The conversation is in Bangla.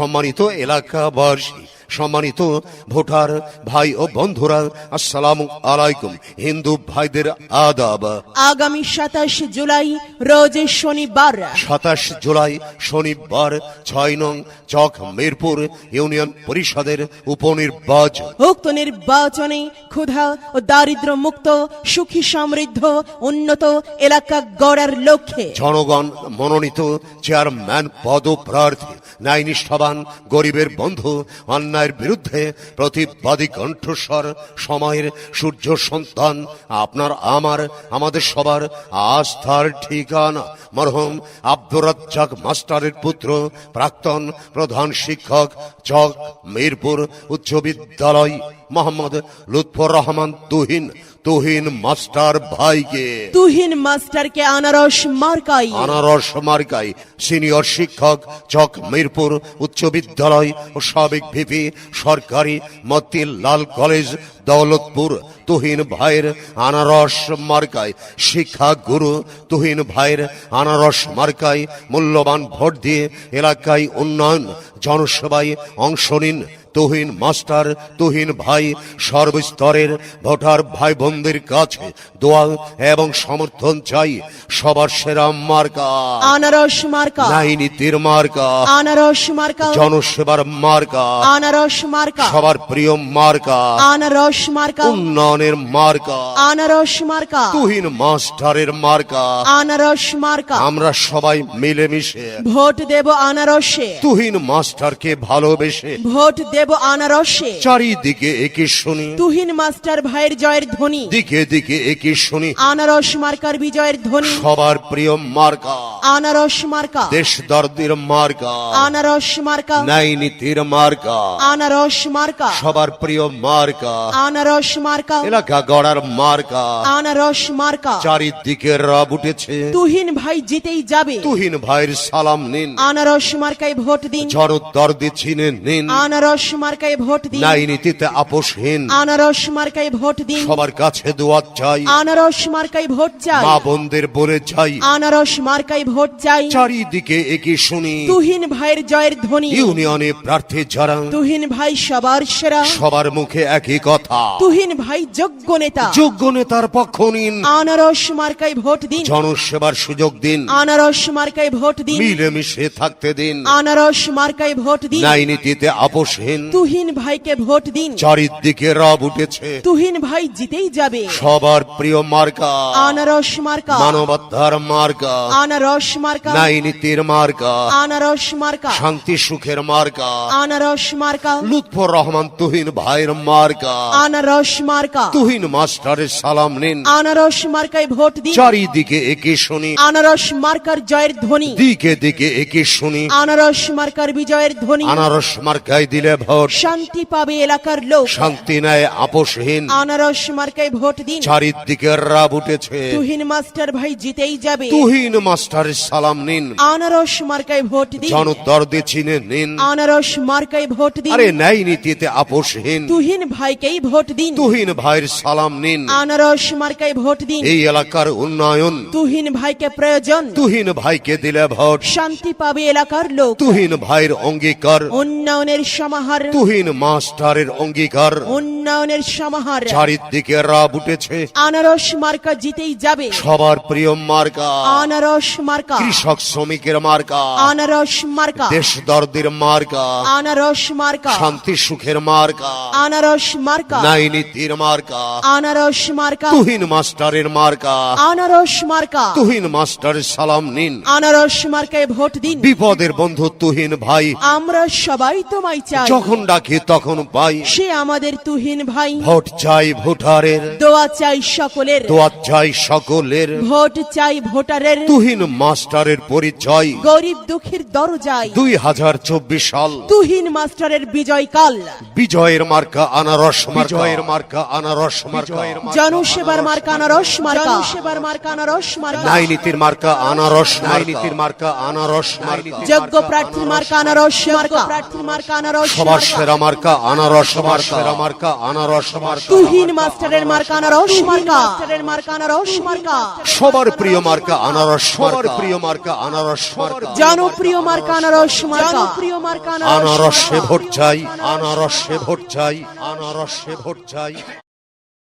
সম্মানিত এলাকাবাসী। সম্মানিত ভোটার ভাই ও বন্ধুরা আসসালামু আলাইকুম। হিন্দু ভাইদের আদাব। আগামী সাতাশ জুলাই রোজ শনিবার। সাতাশ জুলাই শনিবার ছয় নং চক মিরপুর ইউনিয়ন পরিষদের উপনির্বাচন। উক্ত নির্বাচনে ক্ষুধা ও দারিদ্র মুক্ত সুখী সমৃদ্ধ উন্নত এলাকা গড়ার লক্ষ্যে। জনগণ মনোনীত চেয়ারম্যান পদপ্রার্থী ন্যায় নিষ্ঠাবান গরিবের বন্ধু অন্যায়ের বিরুদ্ধে প্রতিবাদী কণ্ঠস্বর, সময়ের সূর্য সন্তান, আপনার, আমার, আমাদের সবার আস্থার ঠিকানা। মরহম আব্দুর রাজ্জাক মাস্টারের পুত্র, প্রাক্তন প্রধান শিক্ষক চক মিরপুর উচ্চ বিদ্যালয়, মোহাম্মদ লুৎফর রহমান তুহিন তুহিন মাস্টার ভাইকে। তুহিন মাস্টারকে আনারস মার্কাই। আনারস মার্কাই সিনিয়র শিক্ষক চক মিরপুর উচ্চ বিদ্যালয় ও সাবেক ভিপি সরকারি মতিলাল কলেজ দৌলতপুর তুহিন ভাইয়ের আনারস মার্কায় শিক্ষা গুরু তুহিন ভাইয়ের আনারস মার্কায় মূল্যবান ভোট দিয়ে এলাকায় উন্নয়ন জনসেবায় অংশ নিন। তুহিন মাস্টার তুহিন ভাই সর্বস্তরের ভোটার ভাই বোনদের কাছে দোয়া এবং সমর্থন চাই। সবার সেরা মার্কা। আনারস মার্কা। নাই নীতির মার্কা। আনারস মার্কা। জনসেবার মার্কা। আনারস মার্কা। সবার প্রিয় মার্কা। আনারস মার্কা। উন্নয়নের মার্কা। আনারস মার্কা। তুহিন মাস্টারের মার্কা। আনারস মার্কা। আমরা সবাই মিলেমিশে। ভোট দেব আনারসে। তুহিন মাস্টারকে ভালোবেসে। ভোট দেব আনারসে। চারিদিকে একে শুনি। তুহিন মাস্টার ভাইয়ের জয়ের ধ্বনি। দিকে দিকে একে শুনি। আনারস মার্কার বিজয়ের ধ্বনি। সবার প্রিয় মার্কা। আনারস মার্কা। দেশ দর্দের মার্কা। আনারস মার্কা। ন্যায় নীতির মার্কা। আনারস মার্কা। সবার প্রিয় মার্কা। আনারস মার্কা। এলাকা গড়ার মার্কা। আনারস মার্কা। চারিদিকে রব উঠেছে। তুহিন ভাই জিতেই যাবে। তুহিন ভাইয়ের সালাম নিন। আনারস মার্কায় ভোট দিন। ঝড় দর্দি চিনে নিন। আনারস মার্কায় ভোট দিন। ন্যায় নীতিতে আপোষহীন। আনারস মার্কায় ভোট দিন। সবার কাছে দোয়া চাই। আনারস মার্কায় ভোট চাই। মা বোনদের বলে যাই আনারস মার্কায় ভোট চাই। চারিদিকে একে শুনি। তুহিন ভাইয়ের জয়ের ধ্বনি। ইউনিয়নে প্রার্থী যারা। তুহিন ভাই সবার সেরা। সবার মুখে একই কথা। তুহিন ভাই যোগ্য নেতা। যোগ্য নেতার পক্ষ নিন। আনারস মার্কায় ভোট দিন। জনসেবার সুযোগ দিন। আনারস মার্কায় ভোট দিন। মিলেমিশে থাকতে দিন। আনারস মার্কায় ভোট দিন। ন্যায় নীতিতে আপোষহীন তুহিন ভাইকে ভোট দিন। চারিদিকে রব উঠেছে। তুহিন ভাই জিতেই যাবে। সবার প্রিয় মার্কা। আনারস মার্কা। মানবতার মার্কা। আনারস মার্কা। ন্যায় নীতির মার্কা। আনারস মার্কা। শান্তি সুখের মার্কা। আনারস মার্কা। লুৎফর রহমান তুহিন ভাইয়ের মার্কা। আনারস মার্কা। তুহিন মাস্টারের সালাম নিন। আনারস মার্কায় ভোট দিন। চারিদিকে একে শুনি। আনারস মার্কার জয়ের ধ্বনি। দিকে দিকে একে শুনি। আনারস মার্কার বিজয়ের ধ্বনি। আনারস মার্কায় দিলে ভোট। শান্তি পাবে এলাকার লোক। শান্তি নেয় আপোষহীন। আনারস মার্কায় ভোট দিন। চারিদিকে রাব উঠেছে। তুহিন মাস্টার ভাই জিতেই যাবে। তুহিন মাস্টারের সালাম নিন। আনারস মার্কায় ভোট দিন। জনদর্দে চিনে নিন। আনারস মার্কায় ভোট দিন। আরে ন্যায় নীতিতে আপোষহীন। তুহিন ভাইকেই ভোট দিন। তুহিন ভাইয়ের সালাম নিন। আনারস মার্কায় ভোট দিন। এই এলাকার উন্নয়ন। তুহিন ভাইকে প্রয়োজন। তুহিন ভাইকে দিলে ভোট। শান্তি পাবে এলাকার লোক। তুহিন ভাইয়ের অঙ্গীকার। উন্নয়নের সমাহার তুহিন মাস্টারের অঙ্গীকার। উন্নয়নের সমাহার। চারিদিকে রাব উঠেছে আনারস মার্কা জিতেই যাবে। সবার প্রিয় মার্কা। আনারস মার্কা। কৃষক শ্রমিকের মার্কা। আনারস মার্কা। দেশ দর্দের মার্কা। আনারস মার্কা। শান্তি সুখের মার্কা। আনারস মার্কা। ন্যায় নীতির মার্কা। আনারস মার্কা। তুহিন মাস্টারের মার্কা। আনারস মার্কা। তুহিন মাস্টারের সালাম নিন। আনারস মার্কায় ভোট দিন। বিপদের বন্ধু তুহিন ভাই। আমরা সবাই তোমায় চাই। যখন ডাকি তখন পাই। সে আমাদের তুহিন ভাই। ভোট চাই ভোটারের। দোয়া চাই সকলের। দোয়া চাই সকলের। ভোট চাই ভোটারের। তুহিন মাস্টারের পরিচয়। গরিব দুঃখীর দরজায়। দুই হাজার চব্বিশ সাল। তুহিন মাস্টারের বিজয় কাল। বিজয়ের মার্কা আনারস বিজয়ের মার্কা আনারস মার্কা। জনসেবার মার্কা আনারস মার্কা। জনসেবার মার্কা আনারস মার্কা। ন্যায় নীতির মার্কা আনারস ন্যায় নীতির মার্কা আনারস মার্কা। যোগ্য প্রার্থীর মার্কা আনারস মার্কা। প্রার্থীর মার্কা আনারস সবার সেরা মার্কা আনারস মার্কা। সেরা মার্কা আনারস মার্কা। তুহিন মাস্টারের মার্কা আনারস মার্কা। মাস্টারের মার্কা আনারস মার্কা। সবার প্রিয় মার্কা আনারস সবার প্রিয় মার্কা আনারস মার্কা। জনপ্রিয় মার্কা আনারস মার্কা। জনপ্রিয় মার্কা আনারসে ভোট চাই আনারসে ভোট চাই আনারসে ভোট চাই।